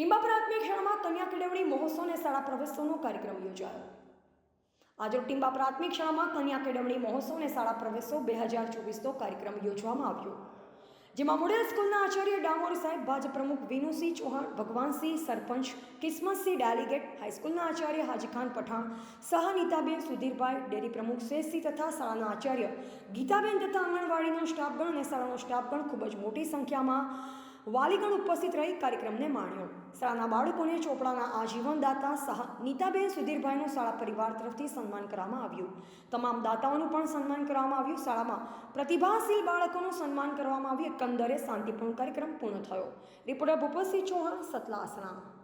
ટીંબા પ્રાથમિક શાળામાં કન્યા કેળવણી મહોત્સવ અને શાળા પ્રવેશોનો કાર્યક્રમ યોજાયો. આજે ટીંબા પ્રાથમિક શાળામાં કન્યા કેળવણી મહોત્સવ અને શાળા પ્રવેશો બે હજાર ચોવીસનો કાર્યક્રમ યોજવામાં આવ્યો. જેમાં મોડેલ સ્કૂલના આચાર્ય ડામોર સાહેબ ભાજપ પ્રમુખ વિનુસિંહ ચૌહાણ ભગવાનસિંહ સરપંચ, કિસ્મતસિંહ ડેલિગેટ, હાઈસ્કૂલના આચાર્ય હાજીખાન પઠાણ, સહ નીતાબેન સુધીરભાઈ, ડેરી પ્રમુખ શેષસિંહ તથા શાળાના આચાર્ય ગીતાબેન તથા આંગણવાડીનો સ્ટાફગણ અને શાળાનો સ્ટાફગણ ખૂબ જ મોટી સંખ્યામાં વાલીગણ ઉપસ્થિત રહી કાર્યક્રમને માણ્યો. શાળાના બાળકોને ચોપડાના આજીવન દાતા સહ નીતાબેન સુધીરભાઈનું શાળા પરિવાર તરફથી સન્માન કરવામાં આવ્યું. તમામ દાતાઓનું પણ સન્માન કરવામાં આવ્યું. શાળામાં પ્રતિભાશીલ બાળકોનું સન્માન કરવામાં આવ્યું. એકંદરે શાંતિપૂર્ણ કાર્યક્રમ પૂર્ણ થયો. રિપોર્ટર ભૂપતસિંહ ચૌહાણ, સતલાસણા.